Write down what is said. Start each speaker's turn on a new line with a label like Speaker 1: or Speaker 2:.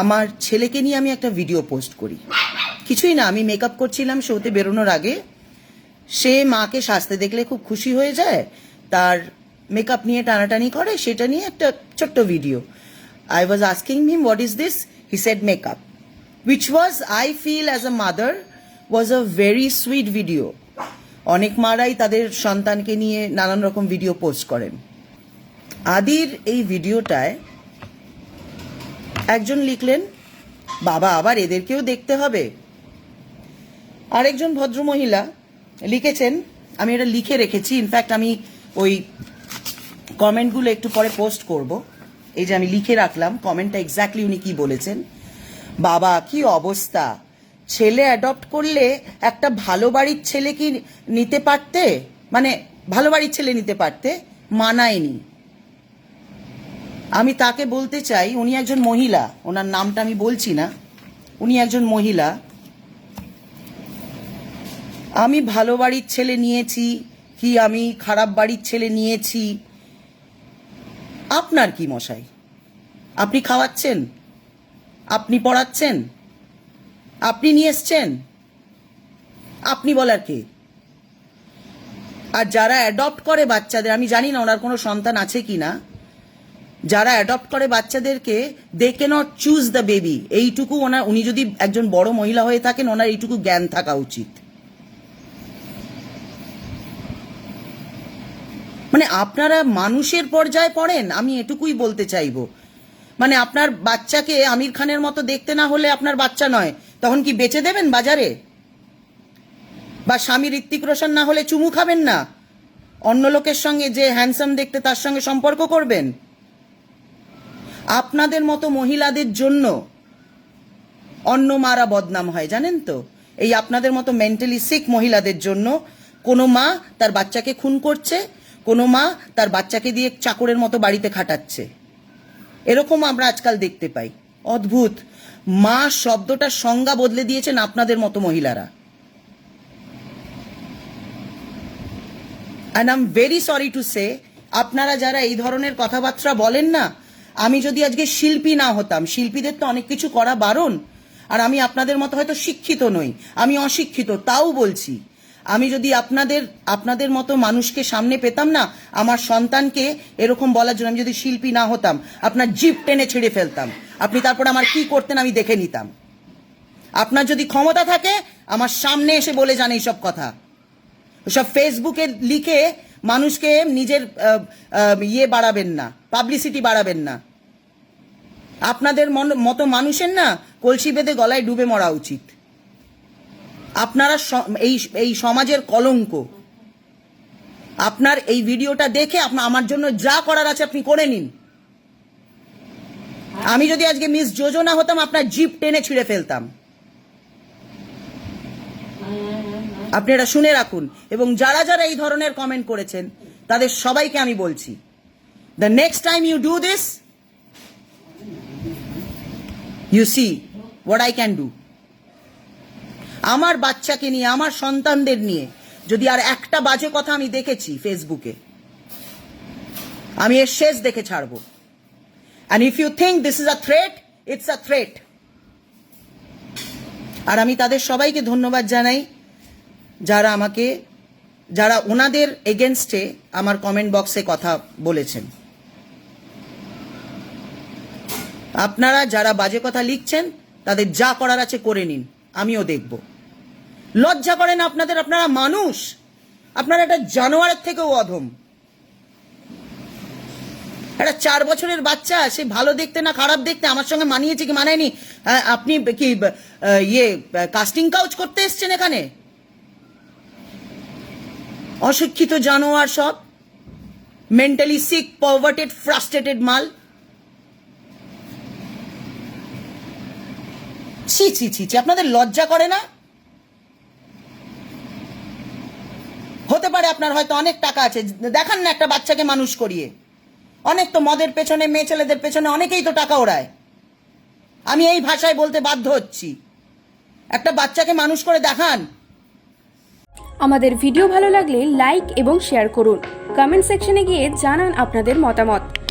Speaker 1: আমার ছেলেকে নিয়ে আমি একটা ভিডিও পোস্ট করি। কিছুই না, আমি মেকআপ করছিলাম শোতে বেরোনোর আগে। সে মাকে সাজতে দেখলে খুব খুশি হয়ে যায়। তার মেকআপ নিয়ে টানাটানি করে, সেটা নিয়ে একটা ছোট্ট video I was asking him what is this he said makeup which was I feel as a mother was a very sweet video অনেক মারাই তাদের সন্তানকে নিয়ে নানান রকম ভিডিও পোস্ট করেন। আদির এই ভিডিওটায় একজন লিখলেন, বাবা, আবার এদেরকেও দেখতে হবে। আরেকজন ভদ্রমহিলা লিখেছেন, আমি এটা লিখে রেখেছি ইনফ্যাক্ট আমি ওই কমেন্টগুলো একটু পরে পোস্ট করব। এই যে আমি লিখে রাখলাম কমেন্টটা এক্স্যাক্টলি উনি কি বলেছেন, বাবা, কি অবস্থা? ছেলে অ্যাডপ্ট করলে একটা ভালো বাড়ির ছেলে কি নিতে পারতে? মানে ভালো বাড়ির ছেলে নিতে পারতে? মানায়নি। আমি তাকে বলতে চাই, উনি একজন মহিলা, ওনার নামটা আমি বলছি না, উনি একজন মহিলা। আমি ভালো বাড়ির ছেলে নিয়েছি, কি আমি খারাপ বাড়ির ছেলে নিয়েছি। আপনার কি মশাই? আপনি খাওয়াচ্ছেন? আপনি পড়াচ্ছেন? আপনি নিয়ে এসছেন? আপনি বলার কে? আর যারা অ্যাডপ্ট করে বাচ্চাদের, আমি জানি না ওনার কোনো সন্তান আছে কি না যারা অ্যাডপ্ট করে বাচ্চাদেরকে they can not choose the baby এইটুকু ওনার, উনি যদি একজন বড় মহিলা হয়ে থাকেন, ওনার এইটুকু জ্ঞান থাকা উচিত। মানে আপনারা মানুষের পর্যায়ে পড়েন, আমি এটুকুই বলতে চাইব। মানে আপনার বাচ্চাকে আমির খানের মতো দেখতে না হলে আপনার বাচ্চা নয়। তখন কি বেচে দেবেন বাজারে? বা স্বামী ঋত্বিক রোশন না হলে চুমু খাবেন না? অন্য লোকের সঙ্গে যে হ্যান্ডসাম দেখতে তার সঙ্গে সম্পর্ক করবেন? আপনাদের মতো মহিলাদের জন্য অন্য মারা বদনাম হয়, জানেন তো? এই আপনাদের মতো মেন্টালি সিক মহিলাদের জন্য কোনো মা তার বাচ্চাকে খুন করছে, কোনো মা তার বাচ্চাকে দিয়ে চাকরের মতো বাড়িতে খাটাচ্ছে। এরকম আমরা আজকাল দেখতে পাই। অদ্ভুত। মা শব্দটার সংজ্ঞা বদলে দিয়েছেন আপনাদের মতো মহিলারা। And I am very sorry to say আপনারা যারা এই ধরনের কথাবার্তা বলেন না আমি যদি আজকে শিল্পী না হতাম, শিল্পীদের তো অনেক কিছু করা বারণ। আর আমি আপনাদের মতো হয়তো শিক্ষিত নই, আমি অশিক্ষিত, তাও বলছি। আমি যদি আপনাদের আপনাদের মতো মানুষকে সামনে পেতাম না, আমার সন্তানকে এরকম বলার জন্য আমি যদি শিল্পী না হতাম, আপনার জিপ টেনে ছিঁড়ে ফেলতাম। আপনি তারপর আমার কি করতেন আমি দেখে নিতাম। আপনার যদি ক্ষমতা থাকে, আমার সামনে এসে বলে যান এইসব কথা। সব ফেসবুকে লিখে মানুষকে নিজের ইয়ে বাড়াবেন না। পাবলিসিটি বাড়াবেন না। আপনাদের মতো মানুষের না কলসি বেঁধে গলায় ডুবে মরা উচিত। আপনারা এই এই সমাজের কলঙ্ক। আপনার এই ভিডিওটা দেখে আপনার আমার জন্য যা করার আছে আপনি করে নিন। আমি যদি আজকে মিস যোজনা হতাম, আপনার জিপ টেনে ছিঁড়ে ফেলতাম। আপনি এটা শুনে রাখুন। এবং যারা যারা এই ধরনের কমেন্ট করেছেন, তাদের সবাইকে আমি বলছি the next time you do this you see what I can do আমার বাচ্চাকে নিয়ে, আমার সন্তানদের নিয়ে, যদি আর একটা বাজে কথা আমি দেখেছি ফেসবুকে আমি এর শেষ দেখে ছাড়বো। And if you think this is a threat it's a threat আর আমি তাদের সবাইকে ধন্যবাদ জানাই, যারা আমাকে, যারা ওনাদের এগেনস্টে আমার কমেন্ট বক্সে কথা বলেছেন। আপনারা যারা বাজে কথা লিখছেন তাদের যা করার আছে করে নিন আমিও দেখব। লজ্জা করেন আপনাদের আপনারা মানুষ। আপনারা একটা জানোয়ারের থেকেও অধম। একটা চার বছরের বাচ্চা সে ভালো দেখতে না খারাপ দেখতে আমার সঙ্গে মানিয়েছে কি মানায়নি আহ, আপনি কি ইয়ে কাস্টিং কাউচ করতে এসছেন এখানে? অশিক্ষিত জানোয়ার সব। মেন্টালি সিক পভার্টেড ফ্রাস্ট্রেটেড মাল। ছি ছি ছি ছি, আপনাদের লজ্জা করে না? হতে পারে আপনার হয়তো অনেক টাকা আছে। দেখান না একটা বাচ্চাকে মানুষ করিয়ে। অনেক তো মদের পেছনে, মেয়ে ছেলেদের পেছনে অনেকেই তো টাকা ওড়ায়। আমি এই ভাষায় বলতে বাধ্য হচ্ছি। একটা বাচ্চাকে মানুষ করে দেখান।
Speaker 2: আমাদের ভিডিও ভালো লাগলে লাইক এবং শেয়ার করুন। কমেন্ট সেকশনে গিয়ে জানান আপনাদের মতামত।